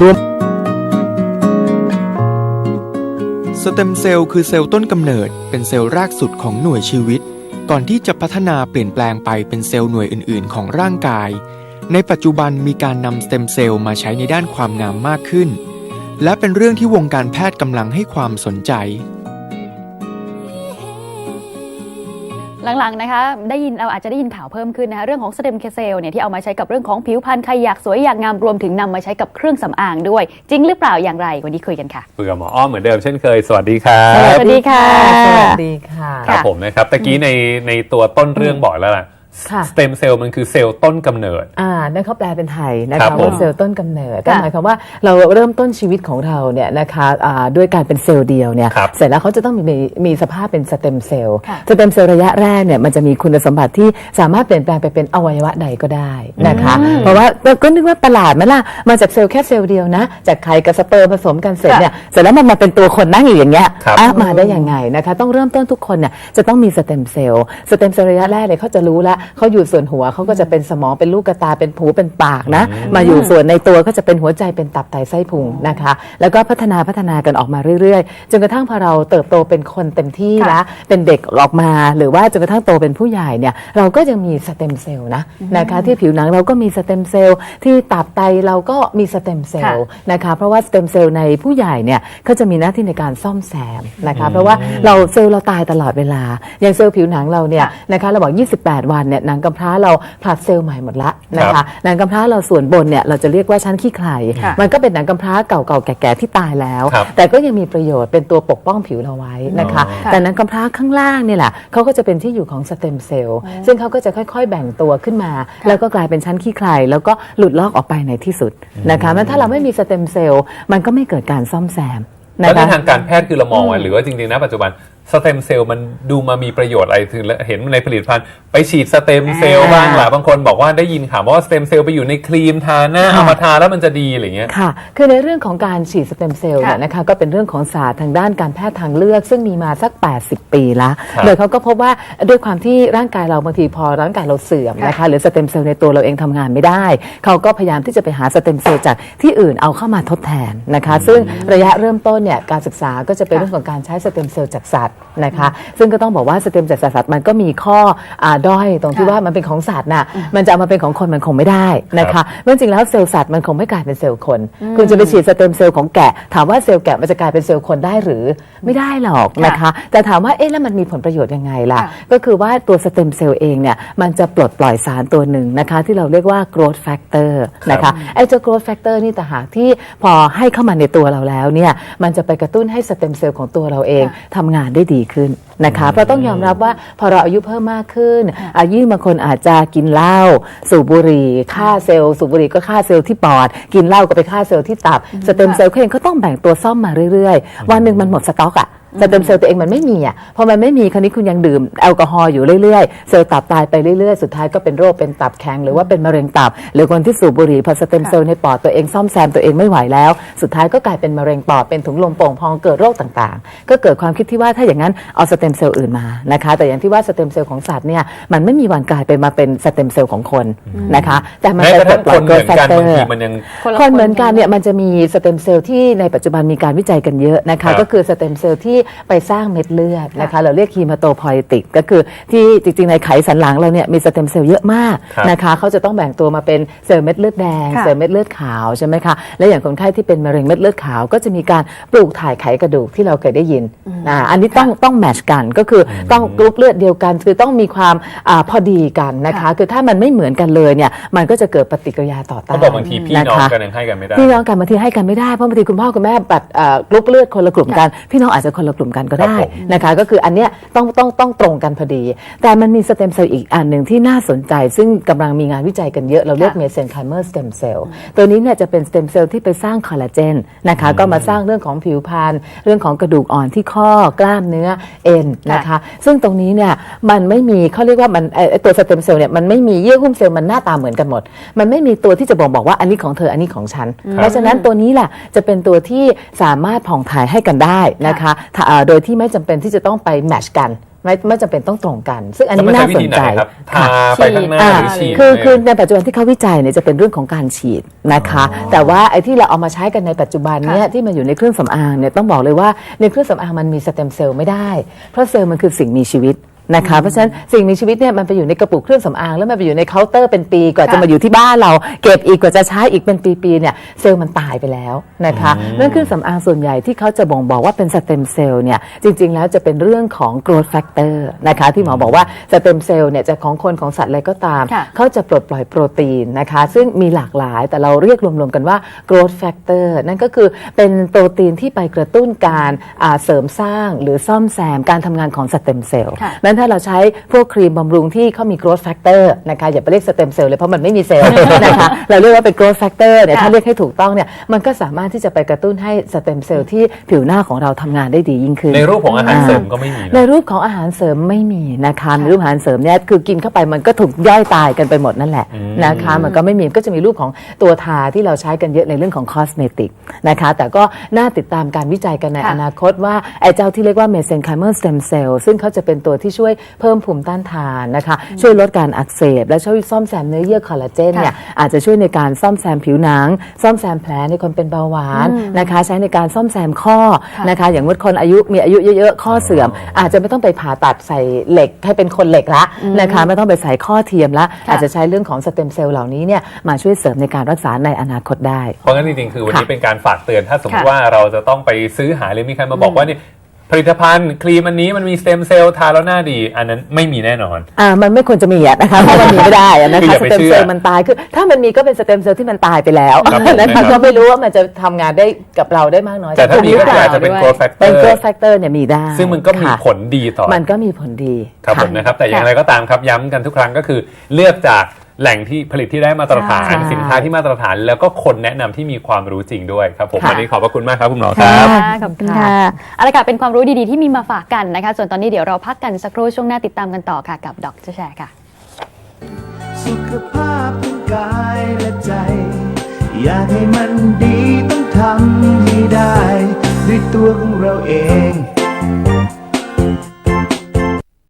รวมสเต็มเซลล์คือเซลล์ต้นกำเนิด เป็นเซลล์รากสุดของหน่วยชีวิต ก่อนที่จะพัฒนาเปลี่ยนแปลงไปเป็นเซลล์หน่วยอื่น ๆ ของร่างกาย ในปัจจุบันมีการนำสเต็มเซลล์มาใช้ในด้านความงามมากขึ้น และเป็นเรื่องที่วงการแพทย์กำลังให้ความสนใจ หลังๆนะคะได้ยินเราอาจจะได้ยินข่าวเพิ่มขึ้นนะคะเรื่องของสเต็มเซลล์เนี่ยที่เอามาใช้กับเรื่องของผิวพรรณใครอยากสวยอยากงามรวมถึงนำมาใช้กับเครื่องสำอางด้วย จริงหรือเปล่าอย่างไรวันนี้คุยกันค่ะคุยกับหมออ้อมเหมือนเดิมเช่นเคยสวัสดีครัสบวัสดีค่ะสวัสดีค่ะครับผมนะครับตะกี้ในในตัวต้นเรื่องบอกแล้วล่ะค่ะ สเต็มเซลล์มันคือเซลล์ต้นกำเนิด อ่า นั่นเขาแปลเป็นไทยนะครัคะบผมว่าเซลล์ต้นกำเนิดค่ะก็หมายความว่าเราเริ่มต้นชีวิตของเราเนี่ยนะคะอ่าด้วยการเป็นเซลล์เดียวเนี่ยครับเสร็จแล้วเขาจะต้องมีมีมีสภาพเป็นสเต็มเซลล์ค่ะสเต็มเซลล์ระยะแรกเนี่ยมันจะมีคุณสมบัติที่สามารถเปลี่ยนแปลงไปเป็นอวัยวะใดก็ได้นะคะ เพราะว่าก็นึกว่าประหลาดไหมล่ะ มาจากเซลล์แค่เซลล์เดียวนะ จากไข่กับสเปิร์มผสมกันเสร็จเนี่ย เสร็จแล้วมันมาเป็นตัวคนนั่งอยู่อย่างเงี้ยครับอะมาได้ยังไงนะคะ ต้องเริ่มต้นทุกคนเนี่ยจะต้องมีสเต็มเซลล์ สเต็มเซลล์ระยะแรกเนี่ยเขาจะรู้แล้วเขาอยู่ส่วนหัวเขาก็จะเป็นสมองเป็นลูกกระตาเป็นหูเป็นปากนะ มาอยู่ส่วนในตัวก็จะเป็นหัวใจเป็นตับไตไส้พุงนะคะ แล้วก็พัฒนาพัฒนากันออกมาเรื่อยๆ จนกระทั่งพอเราเติบโตเป็นคนเต็มที่ค่ะแล้วเป็นเด็กออกมาหรือว่าจนกระทั่งโตเป็นผู้ใหญ่เนี่ยเราก็ยังมีสเต็มเซลล์นะนะคะที่ผิวหนังเราก็มีสเต็มเซลล์ที่ตับไตเราก็มีสเต็มเซลล์นะคะเพราะว่าสเต็มเซลล์ในผู้ใหญ่เนี่ยก็จะมีหน้าที่ในการซ่อมแซมนะคะเพราะว่าเราเซลล์เราตายตลอดเวลา อย่างเซลล์ผิวหนังเราเนี่ยนะคะเราบอก 28 วันเนี่ยหนังกำพร้าเราผลัดเซลล์ใหม่หมดละนะครัคะบหนังกำพร้าเราส่วนบนเนี่ยเราจะเรียกว่าชั้นขี้ไคลค่ะมันก็เป็นหนังกำพร้าเก่าๆแก่ๆที่ตายแล้วครับแต่ก็ยังมีประโยชน์เป็นตัวปกป้องผิวเราไว้นะคะอ๋อแต่หนังกำพร้าข้างล่างเนี่ยแหละเขาก็จะเป็นที่อยู่ของสเต็มเซลล์ซึ่งเขาก็จะค่อยๆ แบ่งตัวขึ้นมา แล้วก็กลายเป็นชั้นขี้ไคลแล้วก็หลุดลอกออกไปในที่สุดนะคะมันถ้าเราไม่มีสเต็มเซลล์มันก็ไม่เกิดการซ่อมแซมแล้วนะในคะทางการแพทย์คือเรามองว่าหรือว่าจริงๆนะปัจจุบัน สเต็มเซลล์มันดูมามีประโยชน์อะไรถึงเห็นในผลิตภัณฑ์ไปฉีดสเต็มเซลล์อ่าบ้างหลายบางคนบอกว่าได้ยินข่าวว่าสเต็มเซลล์ไปอยู่ในครีมทาหน้าค่ะเอามาทาแล้วมันจะดีอะไรเงี้ยค่ะ คือในเรื่องของการฉีดสเต็มเซลล์เนี่ยค่ะนะคะก็เป็นเรื่องของศาสตร์ทางด้านการแพทย์ทางเลือก ซึ่งมีมาสัก 80 ปีแล้วครับโดยเขาก็พบว่าด้วยความที่ร่างกายเราบางทีพอร่างกายเราเสื่อมนะคะหรือสเต็มเซลล์ในตัวเราเองทำงานไม่ได้ เขาก็พยายามที่จะไปหาสเต็มเซลล์จากที่อื่นเอาเข้ามาทดแทนนะคะ ซึ่งระยะเริ่มต้นเนี่ยการศึกษาก็จะเป็นเรื่องของการใช้สเต็มเซลล์จากสัตว์นะคะ ซึ่งก็ต้องบอกว่าสเต็มจากสัตว์มันก็มีข้ออาด้อยตรงที่ค่ะว่ามันเป็นของสัตว์น่ะมันจะเอามาเป็นของคนมันคงไม่ได้นะคะเพราะจริงๆแล้วเซลล์สัตว์มันคงไม่กลายเป็นเซลล์คน คุณจะไปฉีดสเต็มเซลล์ของแกะถามว่าเซลล์แกะมันจะกลายเป็นเซลล์คนได้หรือไม่ได้หรอกนะคะแต่ถามว่าเอ๊ะแล้วมันมีผลประโยชน์ยังไงล่ะค่ะ ก็คือว่าตัวสเต็มเซลล์เองเนี่ยมันจะปลดปล่อยสารตัวหนึ่งนะคะที่เราเรียกว่า growth factor นะคะไอ้เจ้า growth factor นี่แต่หากที่พอให้เข้ามาในตัวเราแล้วเนี่ยมันจะไปกระตุ้นให้สเต็มเซลล์ของตัวเราเองทำงานได้ดีขึ้นนะคะเพราะต้องยอมรับว่าพอเราอายุเพิ่มมากขึ้นอายุบางคนอาจจะกินเหล้าสูบบุหรี่ฆ่าเซลล์สูบบุหรี่ก็ฆ่าเซลล์ที่ปอด กินเหล้าก็ไปฆ่าเซลล์ที่ตับสเต็มเซลล์เขาเองก็ต้องแบ่งตัวซ่อมมาเรื่อยๆ วันหนึ่งมันหมดสต็อกอะ แต่เต็มเซลล์ตัวเองมันไม่มีอะพอมันไม่มีคราวนี้คุณยังดื่มแอลกอฮอล์อยู่เรื่อยๆ เซลล์ตับตายไปเรื่อยๆ สุดท้ายก็เป็นโรคเป็นตับแข็งหรือว่าเป็นมะเร็งตับ หรือคนที่สูบบุหรี่พอสเต็มเซลล์ในปอดตัวเองซ่อมแซมตัวเองไม่ไหวแล้ว สุดท้ายก็กลายเป็นมะเร็งปอดเป็นถุงลมโป่งพองเกิดโรคต่างๆ ก็เกิดความคิดที่ว่าถ้าอย่างนั้นเอาสเต็มเซลล์อื่นมานะคะแต่อย่างที่ว่าสเต็มเซลล์ของสัตว์เนี่ยมันไม่มีวันกลายไปมาเป็นสเต็มเซลล์ของคนนะคะแต่มันแม้ไปกระปลทั่ดงปล่คอยนเหมือนกัน growth บาง factor ทีมันยังคนละคนเหมือนคนกันเนี่ยมันจะมีสเต็มเซลล์ที่ในปัจจุบันมีการวิจัยกันเยอะนะครัคะบก็คือสเต็มเซลล์ที่ไปสร้างเม็ดเลือดนะคะเราเรียกฮีมาโตพอยติกก็คือที่จริงๆในไขสันหลังเราเนี่ยมีสเต็มเซลล์เยอะมากครับนะคะเขาจะต้องแบ่งตัวมาเป็นเซลล์เม็ดเลือดแดงค่ะเซลล์เม็ดเลือดขาวใช่ไหมคะและอย่างคนไข้ที่เป็นมะเร็งเม็ดเลือดขาว ก็จะมีการปลูกถ่ายไขกระดูกที่เราเคยได้ยินอ่าอันนี้ต้องต้องแมทชกันก็คือต้องกรุ๊ปเลือดเดียวกัน คือต้องมีความอาพอดีกันนะคะค่ะคือถ้ามันไม่เหมือนกันเลยเนี่ยมันก็จะเกิดปฏิกิริยาต่อต้านเขาบอกบางทีพี่น้องะคะกันยังให้กันไม่ได้พี่น้องกันบางทีให้กันไม่ได้เพราะบางทีคุณพ่อคุณแม่แบบเอ่อกรุ๊ปเลือดคนละกลุ่มกัน พี่น้องอาจจะคนละกลุ่มกันก็ได้ครับผมนะคะก็คืออันเนี้ยต้องต้องต้องตรงกันพอดี แต่มันมีสเต็มเซลล์อีกอันหนึ่งที่น่าสนใจ ซึ่งกำลังมีงานวิจัยกันเยอะเราเรียกค่ะเมเซนไคเมอร์สเต็มเซลล์ตัวนี้เนี่ยจะเป็นสเต็มเซลล์ที่ไปสร้างคอลลาเจนนะคะก็มาสร้างเรื่องของผิวพรรณเรื่องของกระดูกอ่อนที่ข้อกล้ามเนื้อเอ็นนะคะซึ่งตรงนี้เนี่ยมันไม่มีเขาเรียกว่ามันไอ้ไอ้ตัวสเต็มเซลล์เนี่ยมันไม่มีเยื่อหุ้มเซลล์มันหน้าตาเหมือนกันหมด มันไม่มีตัวที่จะบ่งบอกว่าอันนี้ของเธออันนี้ของฉัน เพราะฉะนั้นตัวนี้แหละจะเป็นตัวที่สามารถผ่องถ่ายให้กันได้นะคะถ้าเอ่อโดยที่ไม่จำเป็นที่จะต้องไปแมทชกันไม่ไม่จำเป็นต้องตรงกัน ซึ่งอันนี้แล้วมัน่าใช้วิสธีนไหใจครับทาค่ะไปข้างหน้าอ่าหรือฉีดคือเนี่ยคือในปัจจุบันที่เขาวิจัยเนี่ยจะเป็นเรื่องของการฉีดนะคะ แต่ว่าไอ้ที่เราเอามาใช้กันในปัจจุบันเนี่ยที่มันอยู่ในเครื่องสำอางเนี่ยต้องบอกเลยว่าในเครื่องสำอางมันมีสเต็มเซลล์ไม่ได้ เพราะเซลล์มันคือสิ่งมีชีวิต นะคะเพราะฉะนั้นสิ่งมีชีวิตเนี่ยมันไปอยู่ในกระปุกเครื่องสำอางแล้วมันไปอยู่ในเคาน์เตอร์เป็นปีกว่าค่ะจะมาอยู่ที่บ้านเรา เก็บอีกกว่าจะใช้อีกเป็นปีๆเนี่ยเซลล์มันตายไปแล้วนะคะนั่นคือสำอางส่วนใหญ่ที่เขาจะบ่งบอกว่าเป็นสเต็มเซลล์เนี่ยจริง ๆ แล้วจะเป็นเรื่องของ growth factor นะคะที่หมอบอกว่าสเต็มเซลล์เนี่ยจะของคนของสัตว์อะไรก็ตาม ค่ะ เขาจะปลดปล่อยโปรตีนนะคะ ซึ่งมีหลากหลายแต่เราเรียกรวมๆกันว่า growth factor นั่นก็คือเป็นโปรตีนที่ไปกระตุ้นการอ่าเสริมสร้างหรือซ่อมแซมการทำงานของสเต็มเซลล์ค่ะ นั้นถ้าเราใช้พวกครีมบำรุงที่เขามี growth factor นะคะอย่าไปเรียกสเต็มเซลล์เลยเพราะมันไม่มีเซลล์นะคะเราเรียกว่าเป็น growth factor เนี่ยค่ะถ้าเรียกให้ถูกต้องเนี่ยมันก็สามารถที่จะไปกระตุ้นให้สเต็มเซลล์ที่ผิวหน้าของเราทำงานได้ดียิ่งขึ้นในรูปของอาหารเสริมก็ไม่มีในนะรูปของอาหารเสริมไม่มีนะคะในรูปอาหารเสริมเนี่ยคือกินเข้าไปมันก็ถูกย่อยตายกันไปหมดนั่นแหละนะคะมันก็ไม่มีก็จะมีรูปของตัวทาที่เราใช้กันเยอะในเรื่องของคอสเมติกนะคะแต่ก็น่าติดตามการวิจัยกันในค่ะอนาคตว่าไอ้เจ้าที่เรียกว่าเมเซนไคเมอร์สเต็มเซลล์ซึ่งเขาจะเป็นตัวที่ช่วยเพิ่มภูมิต้านทานนะคะ ช่วยลดการอักเสบ และช่วยซ่อมแซมเนื้อเยื่อคอลลาเจนเนี่ยอาจจะช่วยในการซ่อมแซมผิวหนัง ซ่อมแซมแผลในคนเป็นเบาหวานนะคะ ใช้ในการซ่อมแซมข้อนะคะ อย่างเมื่อคนอายุมีอายุเยอะๆข้อเสื่อม อาจจะไม่ต้องไปผ่าตัดใส่เหล็กให้เป็นคนเหล็กละนะคะไม่ต้องไปใส่ข้อเทียมละค่ะอาจจะใช้เรื่องของสเต็มเซลล์เหล่านี้เนี่ยมาช่วยเสริมในการรักษาในอนาคตได้ เพราะงั้นจริงๆคือวันนี้ค่ะเป็นการฝากเตือนถ้าสมมติค่ะว่าเราจะต้องไปซื้อหาหรือมีใครมาบอกว่าเนี่ย ผลิตภัณฑ์ครีมอันนี้มันมีสเต็มเซลล์ทาแล้วหน้าดี อันนั้นไม่มีแน่นอน อ่ามันไม่ควรจะมีอะนะคะเพราะมันมีไม่ได้อะนะคือคะอย่าสไปเต็มเชื่อเซลล์มันตายคือถ้ามันมีก็เป็นสเต็มเซลล์ที่มันตายไปแล้วครับผมนะนะครัคะบก็ไม่รู้ว่ามันจะทำงานได้กับเราได้มากน้อยแต่ถ้ามีก็หรือเปอาล่าจจะเป็นด้วย growth เป็น factor growth factor เนี่ยมีได้ซึ่งมันก็มีค่ะผลดีต่อ มันก็มีผลดี ครับะผมนะครับแต่อย่างไรก็ตามครับย้ำกันทุกครั้งก็คือเลือกจาก แหล่งที่ผลิตที่ได้มาตรฐานใช่สินค้าที่มาตรฐาน แล้วก็คนแนะนำที่มีความรู้จริงด้วยครับผมค่ะวันนี้ขอบพระคุณมากครับคุณหมอคค่ะรับขอบคุณค่ะเอาละค่ะเป็นความรู้ดีๆที่มีมาฝากกันนะคะ ส่วนตอนนี้เดี๋ยวเราพักกันสักครู่ช่วงหน้าติดตามกันต่อค่ะกับดรแชร์ค่ะ สุขภาพทั้งกายและใจ อยากให้มันดีต้องทำให้ได้ ด้วยตัวของเราเอง